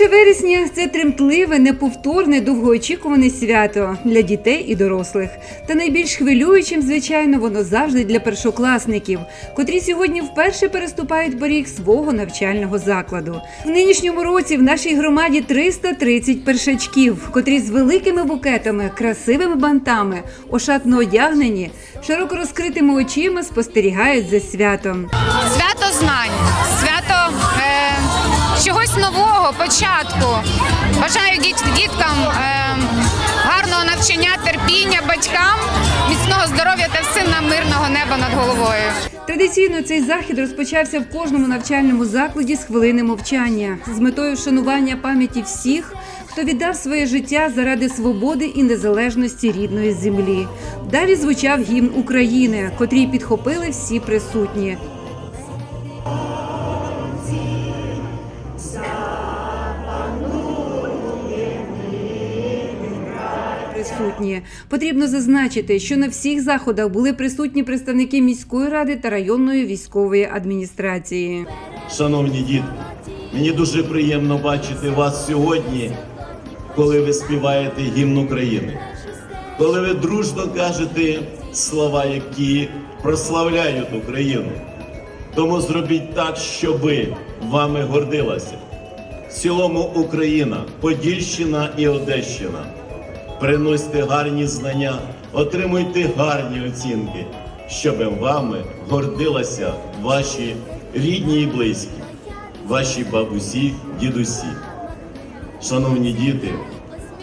1 вересня це тремтливе, неповторне, довгоочікуване свято для дітей і дорослих. Та найбільш хвилюючим, звичайно, воно завжди для першокласників, котрі сьогодні вперше переступають поріг свого навчального закладу. В нинішньому році в нашій громаді 330 першачків, котрі з великими букетами, красивими бантами, ошатно одягнені, широко розкритими очима спостерігають за святом. свято знань, свято чогось нового, початку. Бажаю діт, діткам е, гарного навчання, терпіння, батькам, міцного здоров'я та нам мирного неба над головою. Традиційно цей захід розпочався в кожному навчальному закладі з хвилини мовчання з метою вшанування пам'яті всіх, хто віддав своє життя заради свободи і незалежності рідної землі. Далі звучав гімн України, котрий підхопили всі присутні. Присутні потрібно зазначити, що на всіх заходах були присутні представники міської ради та районної військової адміністрації. Шановні діти, мені дуже приємно бачити вас сьогодні, коли ви співаєте гімн України, коли ви дружно кажете слова, які прославляють Україну. Тому зробіть так, щоби вами гордилася. В цілому Україна, Подільщина і Одещина. Приносьте гарні знання, отримуйте гарні оцінки, щоб вами гордилася ваші рідні і близькі, ваші бабусі, дідусі. Шановні діти,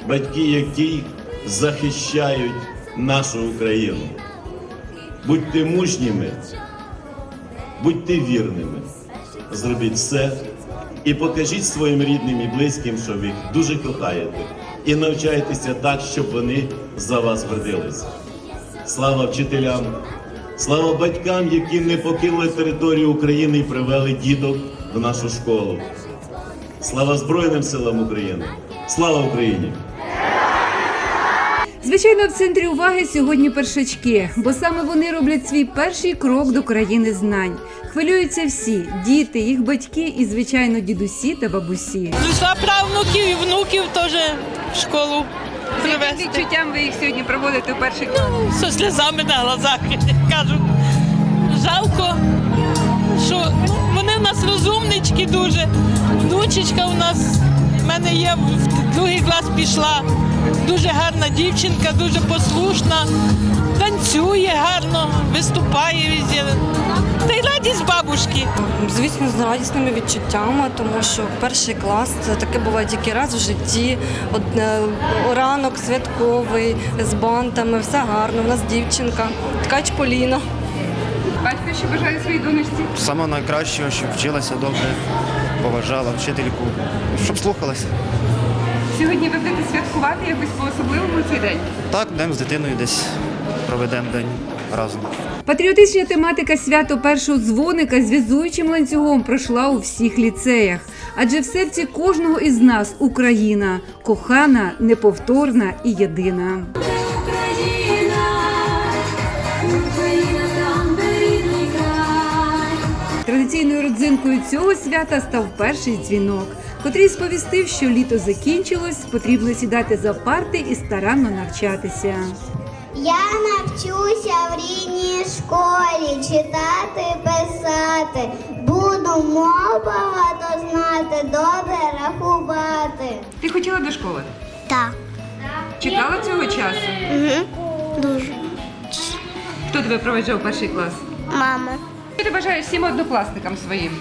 батьки, які захищають нашу Україну. Будьте мужніми, будьте вірними, зробіть все і покажіть своїм рідним і близьким, що ви їх дуже кохаєте, і навчайтеся так, щоб вони за вас гордилися. Слава вчителям, слава батькам, які не покинули територію України і привели діток в нашу школу. Слава Збройним силам України! Слава Україні! Звичайно, в центрі уваги сьогодні першачки, бо саме вони роблять свій перший крок до країни знань. Хвилюються всі діти, їх батьки і, звичайно, дідусі та бабусі. Прийшла правнуків і внуків теж в школу привезти. відчуттям ви їх сьогодні проводите в перший клас? Зі сльозами на глазах кажу. Жалко, що ну, вони в нас розумнички дуже. Внучечка у нас в мене є в другий клас пішла. Дуже гарна дівчинка, дуже послушна, танцює гарно, виступає везде. Та й радість бабушки. Звісно, з радісними відчуттями, тому що перший клас це таке буває тільки раз в житті. От, е, ранок святковий з бантами, все гарно. У нас дівчинка, ткач Поліна. Батько ще бажає своїй донечці. Самого найкращого, щоб вчилася добре, поважала вчительку, щоб слухалася. Сьогодні ви будете святкувати якось по-особливому цей день. Так, йдемо з дитиною десь проведемо день разом. Патріотична тематика свято першого дзвоника зв'язуючим ланцюгом пройшла у всіх ліцеях. Адже в серці кожного із нас Україна кохана, неповторна і єдина. Традиційною родзинкою цього свята став перший дзвінок, котрий сповістив, що літо закінчилось, потрібно сідати за парти і старанно навчатися. Я навчуся в рідній школі читати, писати. Буду мов багато знати, добре рахувати. Ти хотіла до школи? Так. Чекала цього часу? Дуже. Хто тебе проведжав перший клас? Мама. Що ти бажаєш всім однокласникам своїм?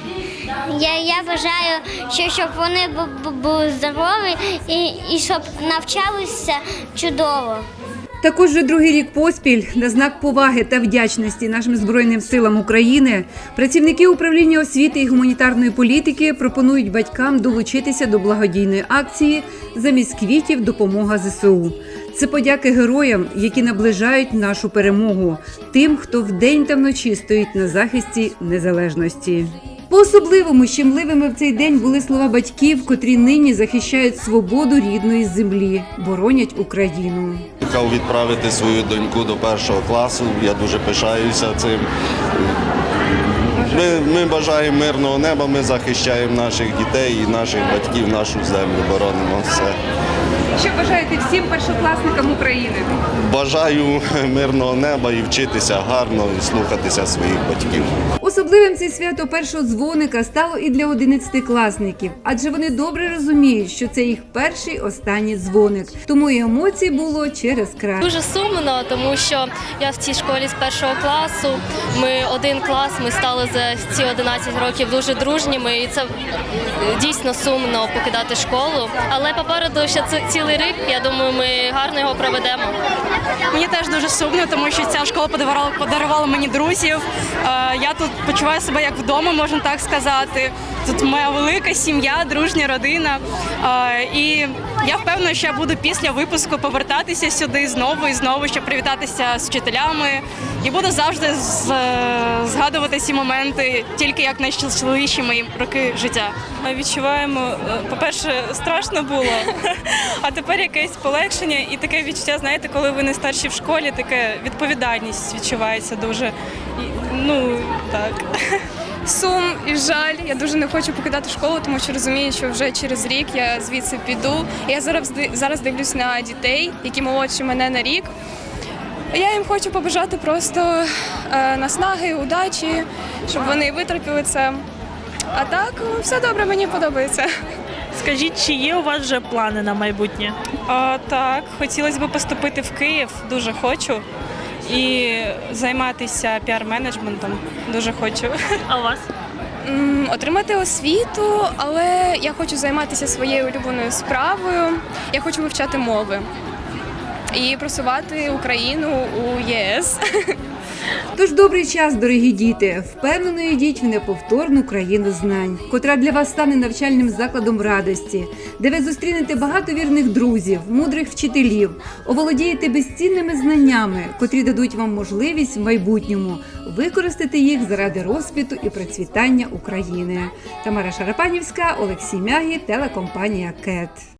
Я, я вважаю, що щоб вони бу- бу- були здорові і, і щоб навчалися чудово. Також вже другий рік поспіль на знак поваги та вдячності нашим збройним силам України працівники управління освіти і гуманітарної політики пропонують батькам долучитися до благодійної акції замість квітів допомога ЗСУ. Це подяки героям, які наближають нашу перемогу, тим, хто вдень та вночі стоїть на захисті незалежності. По-особливому щемливими в цей день були слова батьків, котрі нині захищають свободу рідної землі, боронять Україну. Хотів відправити свою доньку до першого класу. Я дуже пишаюся цим. Ми, ми бажаємо мирного неба, ми захищаємо наших дітей і наших батьків, нашу землю, боронимо все. Що бажаєте всім першокласникам України? Бажаю мирного неба і вчитися гарно, і слухатися своїх батьків. Особливим це свято першого дзвоника стало і для одинадцятикласників, адже вони добре розуміють, що це їх перший останній дзвоник. Тому і емоцій було через край. Дуже сумно, тому що я в цій школі з першого класу. Ми один клас, ми стали за ці 11 років дуже дружніми, і це дійсно сумно покидати школу. Але попереду ще це цілий рік. Я думаю, ми гарно його проведемо. Мені теж дуже сумно, тому що ця школа подарувала, подарувала мені друзів. Е, Я тут почуваю себе як вдома, можна так сказати. Тут моя велика сім'я, дружня родина. Е, І я впевнена, що я буду після випуску повертатися сюди знову і знову, щоб привітатися з вчителями. І буду завжди згадувати ці моменти тільки як найщасливіші мої роки життя. Ми відчуваємо, е, по-перше, страшно було, а тепер якесь полегшення і таке відчуття, знаєте, коли ви не старші в школі, таке відповідальність відчувається дуже. І, Ну так. Сум і жаль. Я дуже не хочу покидати школу, тому що розумію, що вже через рік я звідси піду. Я зараз зараз дивлюсь на дітей, які молодші мене на рік. Я їм хочу побажати просто е, наснаги, удачі, щоб вони витерпіли це. А так, все добре, мені подобається. Скажіть, чи є у вас вже плани на майбутнє? А, так, хотілося б поступити в Київ, дуже хочу. І займатися піар-менеджментом дуже хочу. А у вас? Отримати освіту, але я хочу займатися своєю улюбленою справою. Я хочу вивчати мови і просувати Україну у ЄС. Тож добрий час, дорогі діти. Впевнено йдіть в неповторну країну знань, котра для вас стане навчальним закладом радості, де ви зустрінете багато вірних друзів, мудрих вчителів, оволодієте безцінними знаннями, котрі дадуть вам можливість в майбутньому використати їх заради розквіту і процвітання України. Тамара Шарапанівська, Олексій Мягі, телекомпанія КЕТ.